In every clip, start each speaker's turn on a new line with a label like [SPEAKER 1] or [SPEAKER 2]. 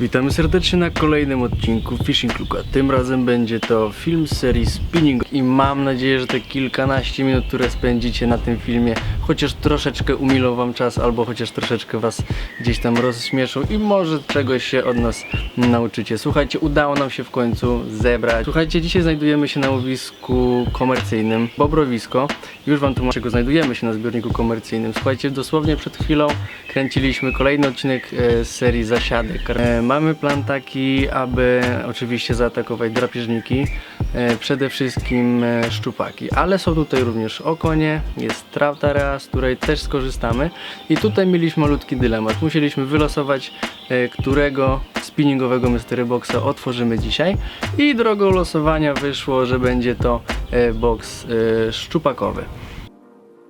[SPEAKER 1] Witamy serdecznie na kolejnym odcinku Fishing Luka. Tym razem będzie to film z serii Spinning i mam nadzieję, że te kilkanaście minut, które spędzicie na tym filmie, chociaż troszeczkę umilą wam czas, albo chociaż troszeczkę was gdzieś tam rozśmieszą i może czegoś się od nas nauczycie. Słuchajcie, udało nam się w końcu zebrać. Słuchajcie, dzisiaj znajdujemy się na łowisku komercyjnym Bobrowisko. Już wam tłumaczę, czego znajdujemy się na zbiorniku komercyjnym. Słuchajcie, dosłownie przed chwilą kręciliśmy kolejny odcinek e, z serii Zasiadek. E, mamy plan taki, aby oczywiście zaatakować drapieżniki, e, przede wszystkim e, szczupaki, ale są tutaj również okonie, jest trautarea, z której też skorzystamy i tutaj mieliśmy malutki dylemat. Musieliśmy wylosować, e, którego spinningowego Mystery Boxa otworzymy dzisiaj i drogą losowania wyszło, że będzie to e, box e, szczupakowy.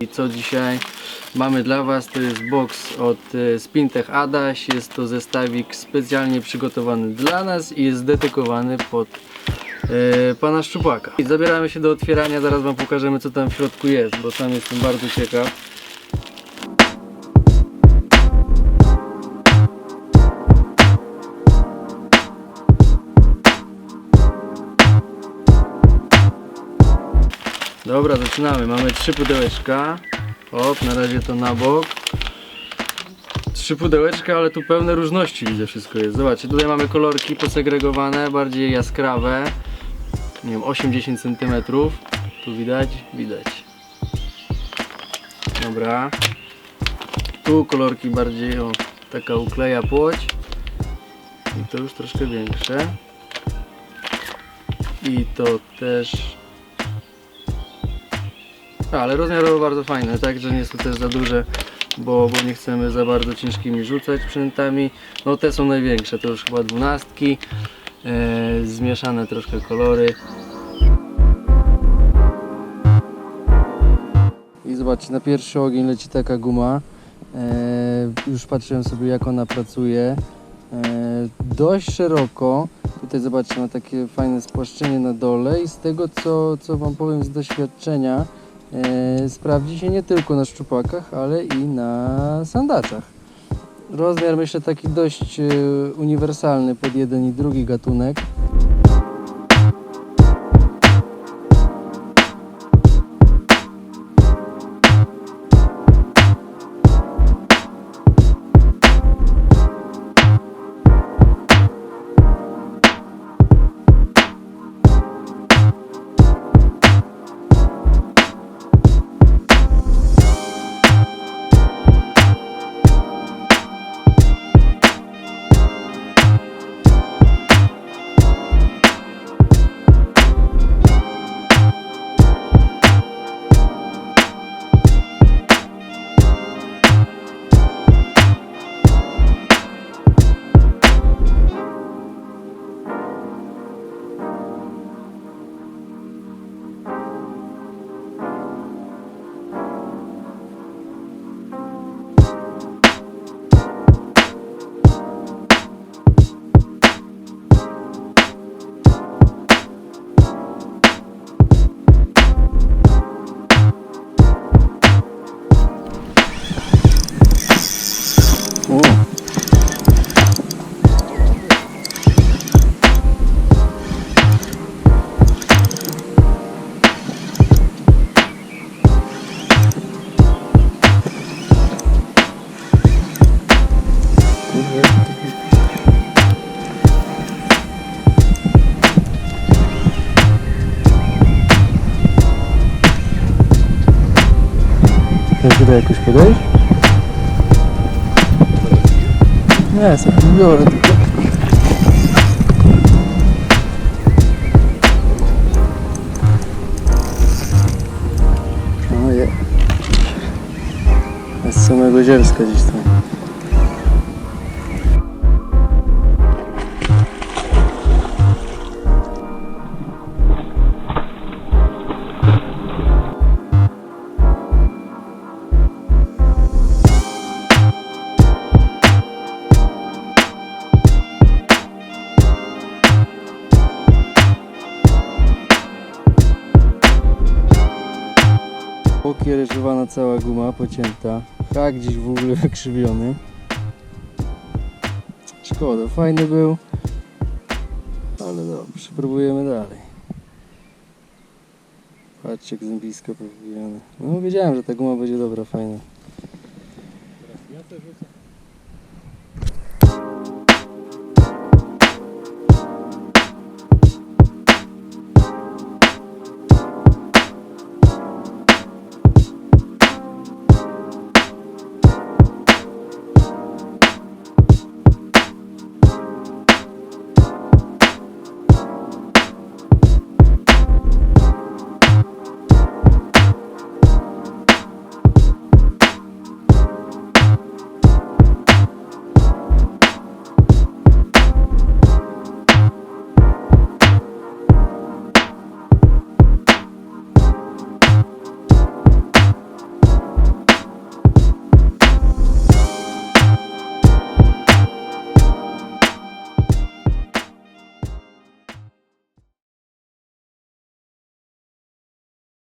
[SPEAKER 1] I co dzisiaj mamy dla Was? To jest box od Spintech Adaś. Jest to zestawik specjalnie przygotowany dla nas i jest dedykowany pod e, pana Szczupaka. I zabieramy się do otwierania, zaraz Wam pokażemy co tam w środku jest, bo sam jestem bardzo ciekaw. Dobra, zaczynamy. Mamy trzy pudełeczka. Hop, na razie to na bok. Trzy pudełeczka, ale tu pełne różności widzę wszystko jest. Zobaczcie, tutaj mamy kolorki posegregowane, bardziej jaskrawe. Nie wiem, 8-10 cm. Tu widać? Widać. Dobra. Tu kolorki bardziej, o, taka ukleja płoć. I to już troszkę większe. I to też ale rozmiarowo bardzo fajne, tak, że nie są też za duże, bo, bo nie chcemy za bardzo ciężkimi rzucać przynętami. No te są największe, to już chyba dwunastki, e, zmieszane troszkę kolory. Zobaczcie, na pierwszy ogień leci taka guma. E, już patrzyłem sobie jak ona pracuje. E, dość szeroko. Tutaj zobaczcie, ma takie fajne spłaszczenie na dole i z tego co, co Wam powiem z doświadczenia, e, sprawdzi się nie tylko na szczupakach, ale i na sandaczach. Rozmiar myślę taki dość e, uniwersalny pod jeden i drugi gatunek. O. Chcesz tutaj jakoś podejść? Nie, sobie biorę tylko. Oje. Jest samego zielska gdzieś tam. Pokiereszowana cała guma pocięta. Hak gdzieś w ogóle wykrzywiony. szkoda, fajny był. Ale dobrze, próbujemy dalej. Patrzcie, jak z bliska powiedziane. No wiedziałem, że ta guma będzie dobra, fajna.
[SPEAKER 2] Teraz ja też rzucę.